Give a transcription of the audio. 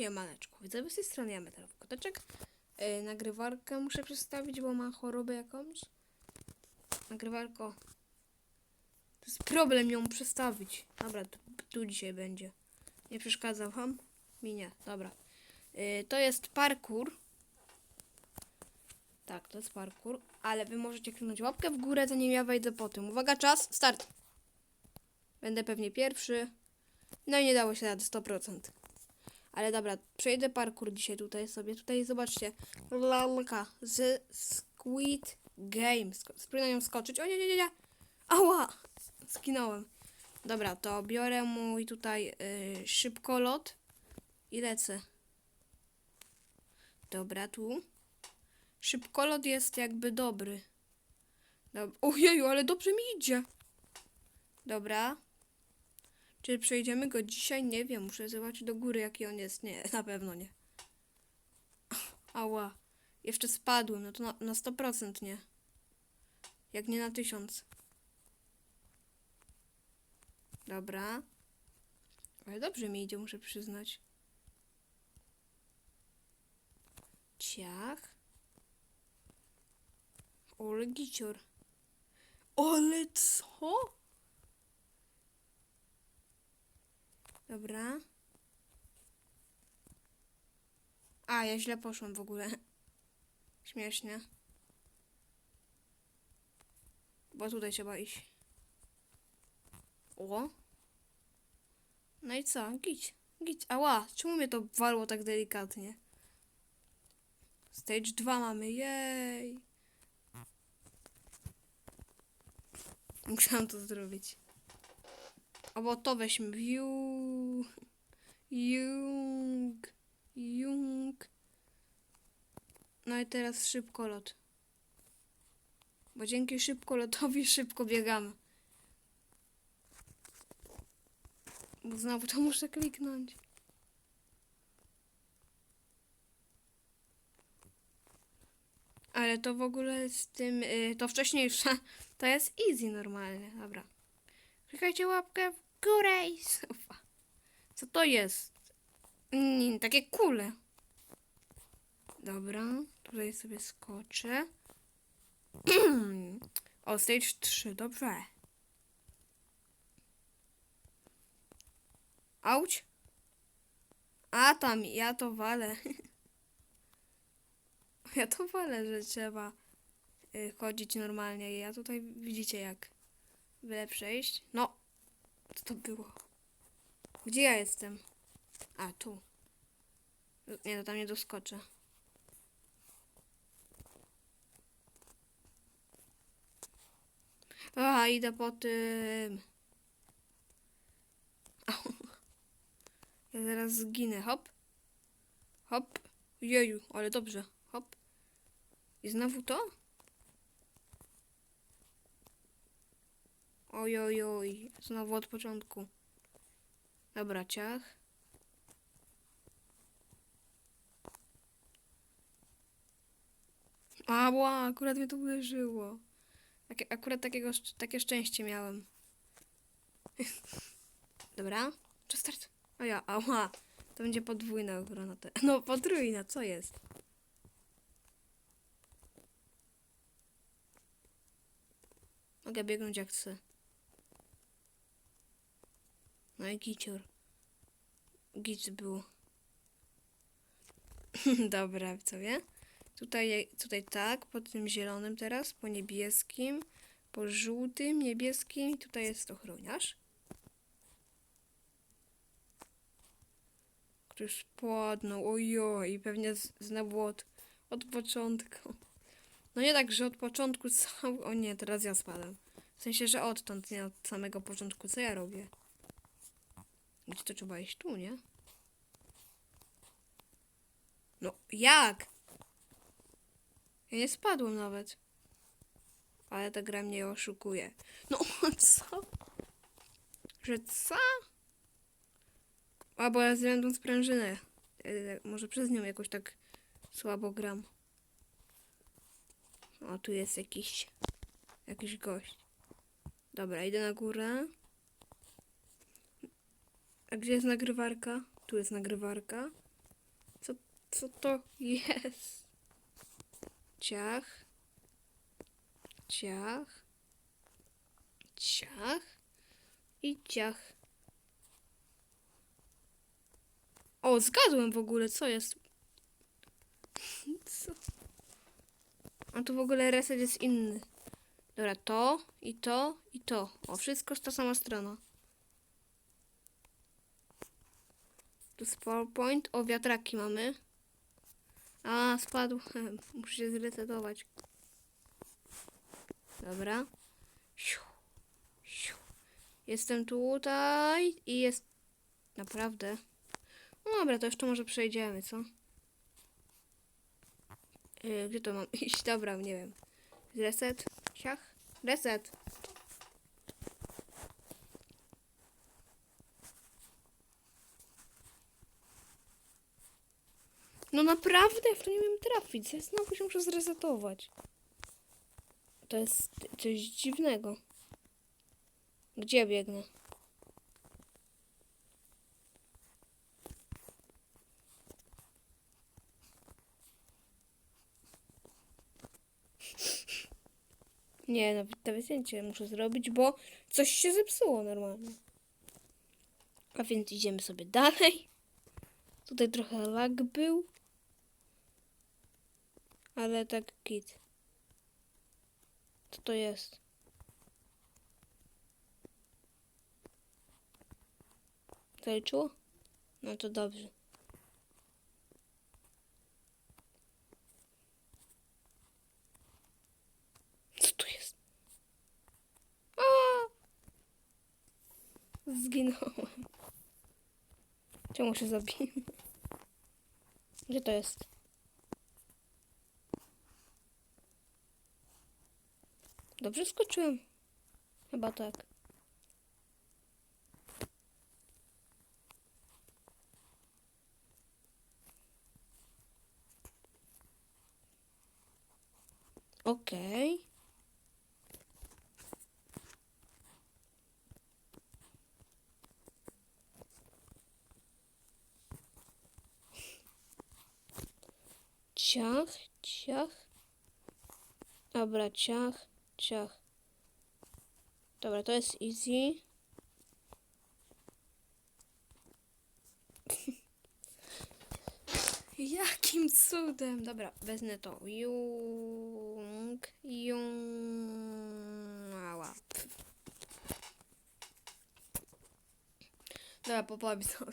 Siemaneczko, widzę z tej strony ja Metalowy Koteczek. Yy, nagrywarkę muszę przestawić, bo ma chorobę jakąś. Nagrywarko. To jest problem ją przestawić. Dobra, tu, tu dzisiaj będzie. Nie przeszkadza wam? Mi nie, dobra. Yy, to jest parkour. Tak, to jest parkour, ale wy możecie kliknąć łapkę w górę, zanim ja wejdę po tym. Uwaga, czas, start. Będę pewnie pierwszy. No i nie dało się rady 100%. Ale dobra, przejdę parkour dzisiaj tutaj sobie. Tutaj zobaczcie. Lalka z Squid Game. Sko- Spróbuję na nią skoczyć. O nie, nie, nie, nie. Ała! Skinąłem. Dobra, to biorę mój tutaj yy, szybkolot i lecę. Dobra, tu. Szybkolot jest jakby dobry. Dob Ojeju, ale dobrze mi idzie. Dobra. Czy przejdziemy go dzisiaj? Nie wiem. Muszę zobaczyć do góry, jaki on jest. Nie, na pewno nie. Ała. Jeszcze spadłem. No to na, na 100% nie. Jak nie na 1000. Dobra. Ale dobrze mi idzie, muszę przyznać. Ciach. Ole gicior. Ale co? Dobra. A, ja źle poszłam w ogóle. Śmiesznie. Bo tutaj trzeba iść. O. No i co? Gić. Gić. Ała, czemu mnie to walło tak delikatnie? Stage 2 mamy, jej. Musiałam to zrobić. Albo to weźmy. Jung. Jung. Jung. No i teraz szybkolot. Bo dzięki szybkolotowi szybko biegamy. Bo znowu to muszę kliknąć. Ale to w ogóle z tym, y, to wcześniejsze, to jest easy normalnie. Dobra. Klikajcie łapkę w górę i. Co to jest? Mm, takie kule. Dobra, tutaj sobie skoczę. o, stage 3, dobrze. Auć. A tam, ja to walę. ja to walę, że trzeba y, chodzić normalnie. Ja tutaj widzicie jak byle przejść. No, co to było? Gdzie ja jestem? A, tu. Nie, to tam nie doskoczę. A, idę po tym. Au. Ja zaraz zginę. Hop. Hop. Jeju, ale dobrze. Hop. I znowu to? Oj, oj, oj. Znowu od początku. Dobra, ciach. Ała, akurat mnie to uderzyło. Takie, akurat takiego, takie szczęście miałem. Dobra, czas start. O ja, ała. To będzie podwójna granata. No, potrójna, co jest? Mogę biegnąć jak chcę. No i gicior. Gic był. Dobra, co wie? Tutaj, tutaj tak, po tym zielonym teraz, po niebieskim, po żółtym, niebieskim tutaj jest ochroniarz. Który spodnął, ojoj, i pewnie znowu od, od początku. No nie tak, że od początku cały... O nie, teraz ja spadam. W sensie, że odtąd, nie od samego początku. Co ja robię? Gdzie to trzeba iść? Tu, nie? No, jak? Ja nie spadłem nawet. Ale ta gra mnie oszukuje. No, co? Że co? A, bo ja zrędą sprężynę. Może przez nią jakoś tak słabo gram. O, tu jest jakiś... Jakiś gość. Dobra, idę na górę. A gdzie jest nagrywarka? Tu jest nagrywarka. Co to jest? Ciach. Ciach. Ciach. I ciach. O, zgadłem w ogóle, co jest? Co? A tu w ogóle reset jest inny. Dobra, to i to i to. O, wszystko jest ta sama strona. Tu jest PowerPoint. O, wiatraki mamy. A, spadł. Muszę się zresetować. Dobra. Siu, siu. Jestem tutaj i jest... Naprawdę. No dobra, to jeszcze może przejdziemy, co? Yy, gdzie to mam iść? Dobra, nie wiem. Reset. Siach. Reset. No naprawdę, w to nie wiem trafić. Ja znowu się muszę zresetować. To jest coś dziwnego. Gdzie biegnę? Nie, nawet te zdjęcie muszę zrobić, bo coś się zepsuło normalnie. A więc idziemy sobie dalej. Tutaj trochę lag był. Ale tak git. Co to jest? Zaliczyło? No to dobrze. Co tu jest? A! Zginąłem. Czemu się zabiłem? Gdzie to jest? Dobrze skoczyłem. Chyba tak. Okej. Ciach, ciach. Dobra, ciach, ciach. Dobra, to jest easy. Jakim cudem? Dobra, wezmę to. Jung, jung, ała. Dobra, popowi sobie.